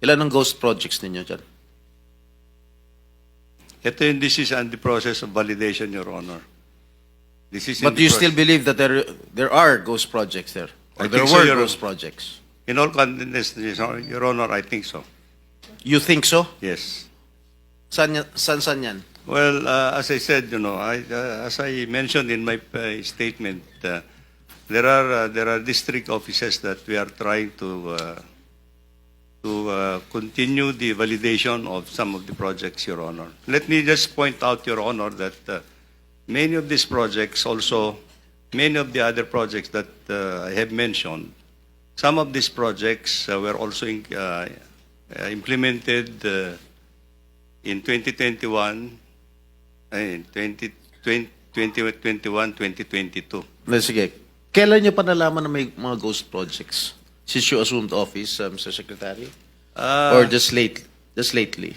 Ilan ang ghost projects ninyo dyan? Ito yung this is under process of validation, Your Honor. This is But the do you still believe that there there are ghost projects there? Or I there so, were Your ghost projects? In all candidness, Your Honor, I think so. You think so? Yes. San, san, san yan? Well, uh, as I said, you know, I, uh, as I mentioned in my uh, statement, uh, there are uh, there are district offices that we are trying to uh, to uh, continue the validation of some of the projects, Your Honor. Let me just point out, Your Honor, that uh, many of these projects also, many of the other projects that uh, I have mentioned, some of these projects uh, were also in, uh, uh, implemented. Uh, in 2021, ay, 20, 2021, 2022. Na, sige. Kailan nyo pa nalaman na may mga ghost projects? Since you assumed office, uh, Mr. Secretary? Uh, Or just late, just lately?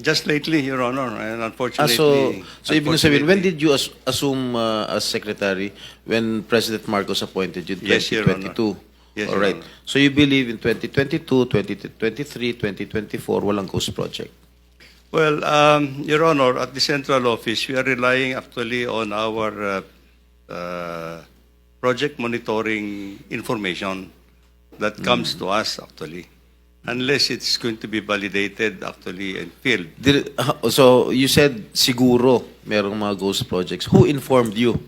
just lately, Your Honor, and Ah, unfortunately. so, so ibig sabihin, when did you as- assume uh, as secretary when President Marcos appointed you in Yes, Your 2022? Yes, All Your right. Honor. So you believe in 2022, 2023, 2024, walang ghost project? Well, um, Your Honor, at the central office, we are relying actually on our uh, uh, project monitoring information that comes to us actually, unless it's going to be validated actually and filled. Did, uh, so you said siguro merong mga ghost projects. Who informed you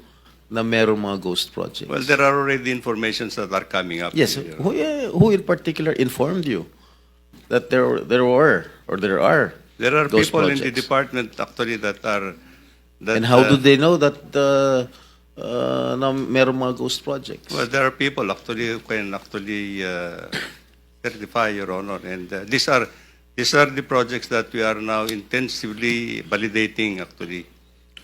na merong mga ghost projects? Well, there are already informations that are coming up. yes, who, yeah, who in particular informed you that there there were or there are There are ghost people in the projects? department actually that are. That, And how uh, do they know that uh, uh, na merong mga ghost projects? Well, there are people actually who can actually uh, certify, Your Honor, and uh, these are these are the projects that we are now intensively validating actually.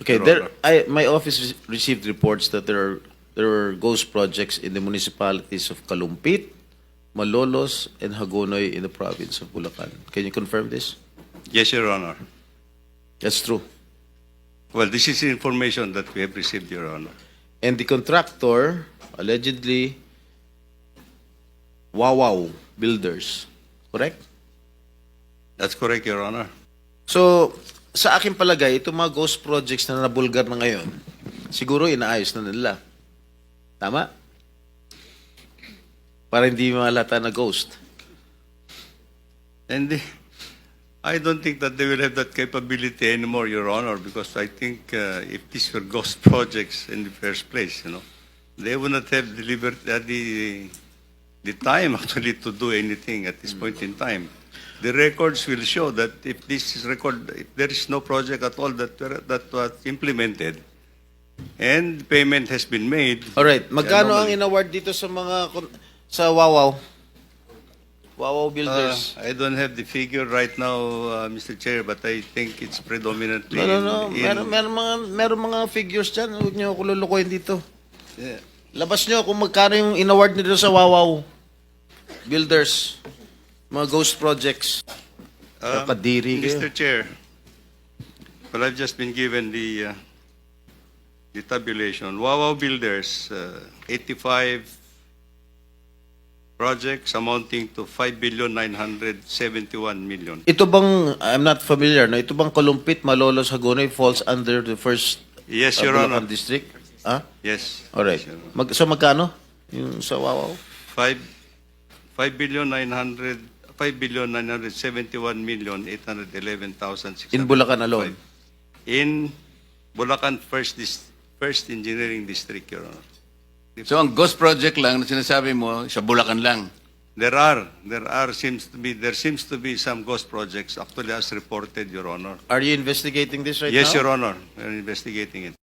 okay, Your there Honor. I my office re- received reports that there are there were ghost projects in the municipalities of Kalumpit, Malolos, and Hagonoy in the province of Bulacan. Can you confirm this? Yes, Your Honor. That's true. Well, this is information that we have received, Your Honor. And the contractor allegedly Wawaw Builders, correct? That's correct, Your Honor. So, sa akin palagay, itong mga ghost projects na nabulgar na ngayon, siguro inaayos na nila. Tama? Para hindi malata na ghost. And the- I don't think that they will have that capability anymore, Your Honor, because I think uh, if these were ghost projects in the first place, you know, they would not have the liberty, uh, the, the time actually to do anything at this point in time. The records will show that if this is record, if there is no project at all that were, that was implemented, and payment has been made. Alright, magkano ang in-award dito sa mga, sa Wawaw? Wawaw Builders. Uh, I don't have the figure right now, uh, Mr. Chair, but I think it's predominantly no, no, no. in- in- Meron, meron, mga, meron mga figures dyan. Huwag niyo ako lulukoyin dito. Yeah. Labas nyo kung magkano yung in-award nito sa Wawaw Builders. Mga ghost projects. Um, Nakadiri kayo. Mr. Chair, well, I've just been given the, uh, the tabulation. Wawaw Builders, uh, 85 projects amounting to 5 billion 971 million. Ito bang, I'm not familiar, no? ito bang Kalumpit, Malolos, Hagonoy falls under the first Yes, uh, Your Bulacan Honor. district? Ah? Yes. Alright. Yes, Your Honor. Mag, so magkano? Yung sa Wawaw? 5 5 billion 900 5 billion 971 million 811,600. In Bulacan alone? In Bulacan First Dis- First Engineering District, Your Honor. So ang ghost project lang na sinasabi mo, sa Bulacan lang. There are, there are, seems to be, there seems to be some ghost projects actually as reported, Your Honor. Are you investigating this right Yes, now? Your Honor, we're investigating it.